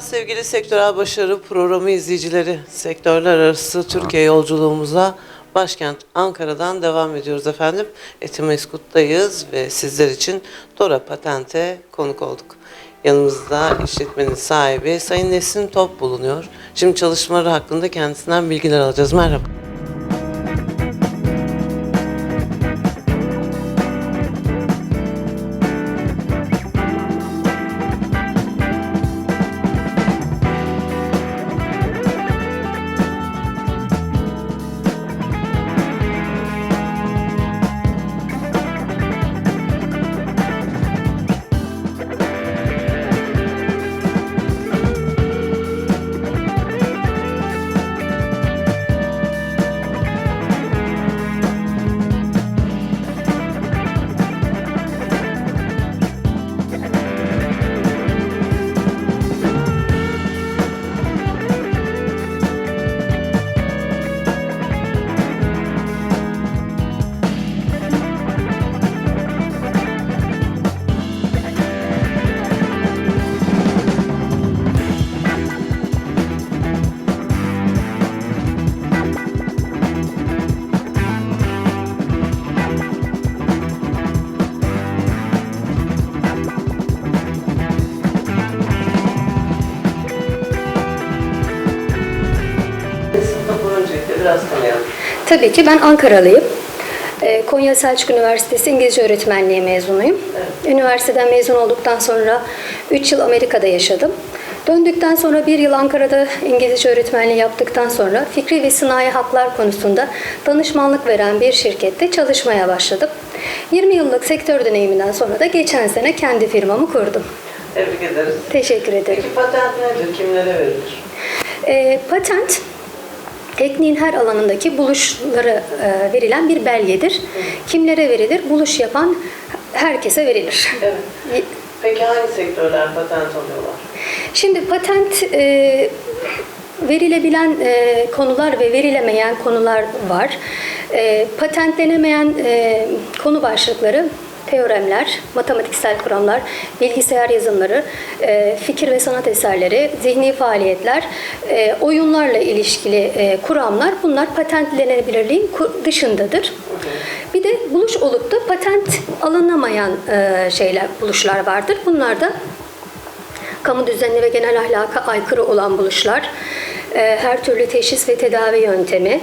Sevgili Sektörel Başarı Programı izleyicileri. Sektörler arası Türkiye yolculuğumuza başkent Ankara'dan devam ediyoruz efendim. Etimeskut'tayız ve sizler için Dora Patent'e konuk olduk. Yanımızda işletmenin sahibi Sayın Nesin Top bulunuyor. Şimdi çalışmaları hakkında kendisinden bilgiler alacağız. Merhaba. Tabii ki ben Ankaralıyım. Ee, Konya Selçuk Üniversitesi İngilizce Öğretmenliği mezunuyum. Üniversiteden mezun olduktan sonra 3 yıl Amerika'da yaşadım. Döndükten sonra bir yıl Ankara'da İngilizce öğretmenliği yaptıktan sonra fikri ve sınai haklar konusunda danışmanlık veren bir şirkette çalışmaya başladım. 20 yıllık sektör deneyiminden sonra da geçen sene kendi firmamı kurdum. Tebrik ederiz. Teşekkür ederim. Peki patent nedir? Kimlere verilir? E, patent tekniğin her alanındaki buluşlara e, verilen bir belgedir. Kimlere verilir? Buluş yapan herkese verilir. Evet. Peki hangi sektörler patent alıyorlar? Şimdi patent e, verilebilen e, konular ve verilemeyen konular var. E, patentlenemeyen e, konu başlıkları teoremler, matematiksel kuramlar, bilgisayar yazılımları, e, fikir ve sanat eserleri, zihni faaliyetler, e, oyunlarla ilişkili e, kuramlar bunlar patentlenebilirliğin dışındadır. Bir de buluş olup da patent alınamayan e, şeyler, buluşlar vardır. Bunlar da kamu düzenine ve genel ahlaka aykırı olan buluşlar, e, her türlü teşhis ve tedavi yöntemi,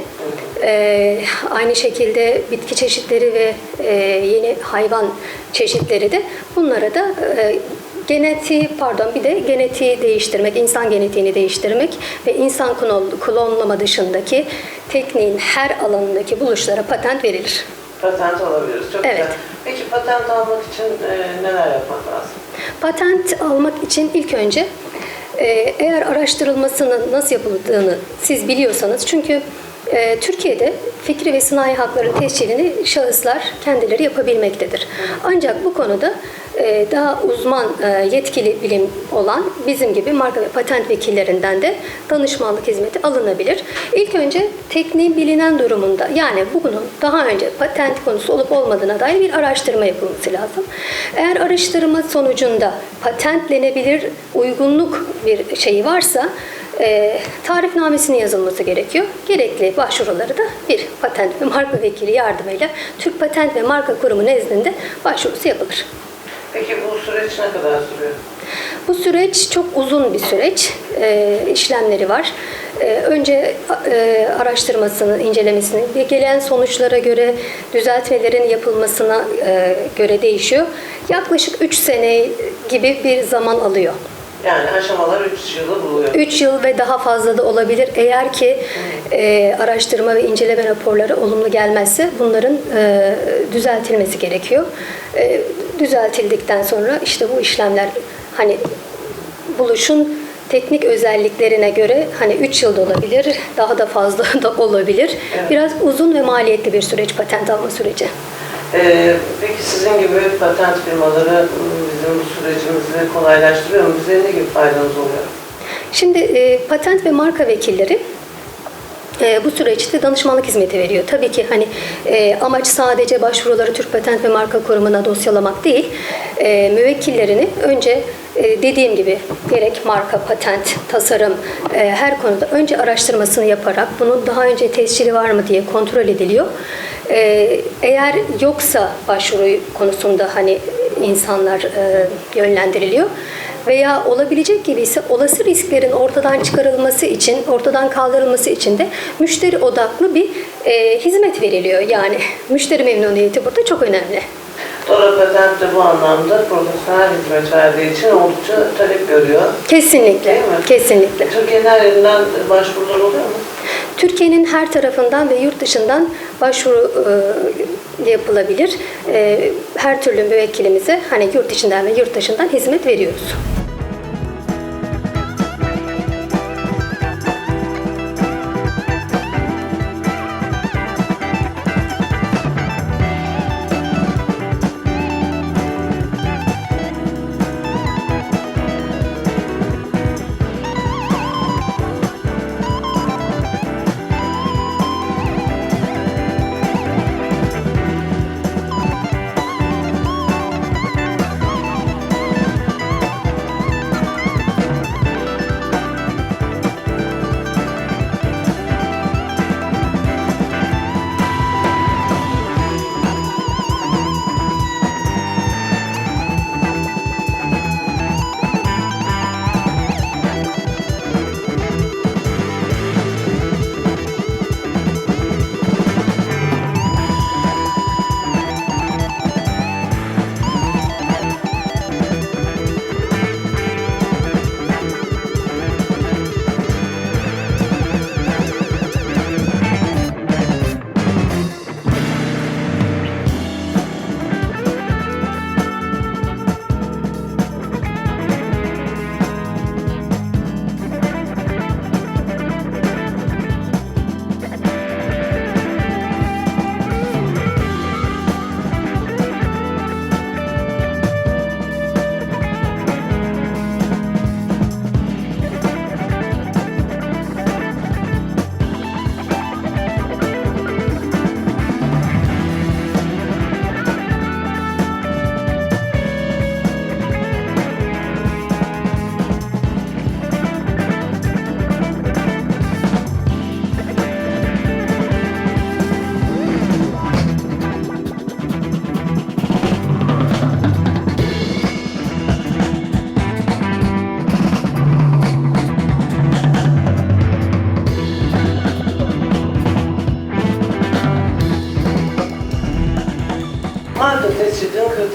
e, aynı şekilde bitki çeşitleri ve e, yeni hayvan çeşitleri de bunlara da e, genetiği pardon bir de genetiği değiştirmek, insan genetiğini değiştirmek ve insan klon- klonlama dışındaki tekniğin her alanındaki buluşlara patent verilir. Patent alabiliriz. Çok Evet. güzel. Peki patent almak için e, neler yapmak lazım? Patent almak için ilk önce e, eğer araştırılmasının nasıl yapıldığını siz biliyorsanız çünkü e, Türkiye'de fikri ve sınai hakların tescilini şahıslar kendileri yapabilmektedir. Ancak bu konuda e, daha uzman e, yetkili bilim olan bizim gibi marka ve patent vekillerinden de danışmanlık hizmeti alınabilir. İlk önce tekniğin bilinen durumunda yani bunun daha önce patent konusu olup olmadığına dair bir araştırma yapılması lazım. Eğer araştırma sonucunda patentlenebilir uygunluk bir şeyi varsa e, tarifnamesinin yazılması gerekiyor. Gerekli başvuruları da bir patent ve marka vekili yardımıyla Türk Patent ve Marka Kurumu nezdinde başvurusu yapılır. Peki bu süreç ne kadar sürüyor? Bu süreç çok uzun bir süreç. E, işlemleri var. E, önce e, araştırmasını, incelemesini ve gelen sonuçlara göre düzeltmelerin yapılmasına e, göre değişiyor. Yaklaşık 3 sene gibi bir zaman alıyor. Yani aşamalar 3 yılı buluyor. 3 yıl ve daha fazla da olabilir. Eğer ki e, araştırma ve inceleme raporları olumlu gelmezse bunların e, düzeltilmesi gerekiyor. E, düzeltildikten sonra işte bu işlemler hani buluşun teknik özelliklerine göre hani 3 yılda olabilir, daha da fazla da olabilir. Biraz uzun ve maliyetli bir süreç patent alma süreci. Ee, peki sizin gibi patent firmaları m, bizim bu sürecimizi kolaylaştırıyor mu? Bize ne gibi faydanız oluyor? Şimdi e, patent ve marka vekilleri e, bu süreçte danışmanlık hizmeti veriyor. Tabii ki hani e, amaç sadece başvuruları Türk Patent ve Marka Kurumu'na dosyalamak değil. E, müvekkillerini önce e, dediğim gibi gerek marka, patent, tasarım her konuda önce araştırmasını yaparak bunun daha önce tescili var mı diye kontrol ediliyor. Eğer yoksa başvuru konusunda hani insanlar yönlendiriliyor veya olabilecek gibi ise olası risklerin ortadan çıkarılması için, ortadan kaldırılması için de müşteri odaklı bir e, hizmet veriliyor. Yani müşteri memnuniyeti burada çok önemli. Dora Patent de bu anlamda profesyonel hizmet verdiği için oldukça talep görüyor. Kesinlikle, kesinlikle. Türkiye'nin her yerinden başvurular oluyor mu? Türkiye'nin her tarafından ve yurt dışından başvuru e, yapılabilir. E, her türlü müvekkilimize hani yurt içinden ve yurt dışından hizmet veriyoruz.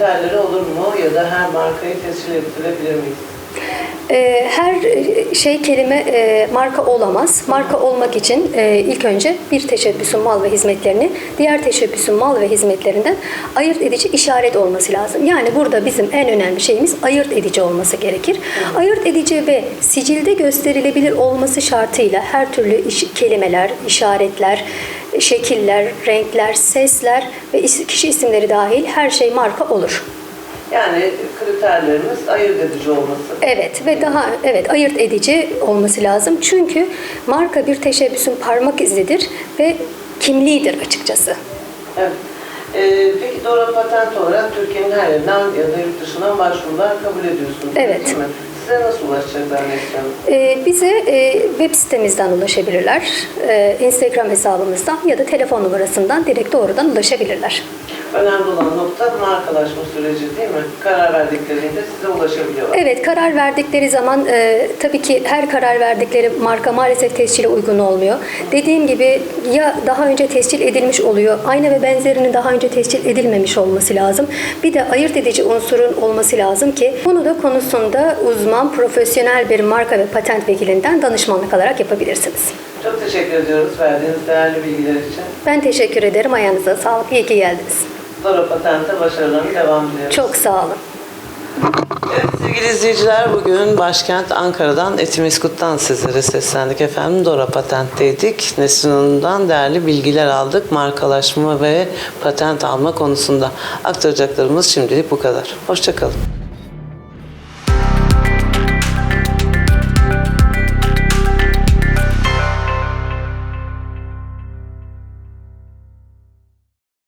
Kriterleri olur mu ya da her markayı tescil ettirebilir miyiz? E, her şey kelime e, marka olamaz. Marka olmak için e, ilk önce bir teşebbüsün mal ve hizmetlerini diğer teşebbüsün mal ve hizmetlerinden ayırt edici işaret olması lazım. Yani burada bizim en önemli şeyimiz ayırt edici olması gerekir. Ayırt edici ve sicilde gösterilebilir olması şartıyla her türlü iş- kelimeler, işaretler, şekiller, renkler, sesler ve kişi isimleri dahil her şey marka olur. Yani kriterlerimiz ayırt edici olması. Evet ve daha evet ayırt edici olması lazım. Çünkü marka bir teşebbüsün parmak izidir ve kimliğidir açıkçası. Evet. Ee, peki Dora Patent olarak Türkiye'nin her yerinden ya da yurt dışından başvurular kabul ediyorsunuz. Evet. Değil mi? Size nasıl ulaşacaklar Neslihan? Ee, bize e, web sitemizden ulaşabilirler, e, Instagram hesabımızdan ya da telefon numarasından direkt doğrudan ulaşabilirler. Önemli olan nokta markalaşma süreci değil mi? Karar verdiklerinde size ulaşabiliyorlar. Evet, karar verdikleri zaman e, tabii ki her karar verdikleri marka maalesef tescile uygun olmuyor. Dediğim gibi ya daha önce tescil edilmiş oluyor, aynı ve benzerinin daha önce tescil edilmemiş olması lazım. Bir de ayırt edici unsurun olması lazım ki bunu da konusunda uzman, profesyonel bir marka ve patent vekilinden danışmanlık alarak yapabilirsiniz. Çok teşekkür ediyoruz verdiğiniz değerli bilgiler için. Ben teşekkür ederim. Ayağınıza sağlık. İyi ki geldiniz. Dora Patent'e başarılarını devam diliyoruz. Çok sağ olun. Evet, sevgili izleyiciler bugün başkent Ankara'dan Etimeskut'tan sizlere seslendik efendim. Dora Patent'teydik. Nesrin Hanım'dan değerli bilgiler aldık. Markalaşma ve patent alma konusunda aktaracaklarımız şimdilik bu kadar. Hoşçakalın.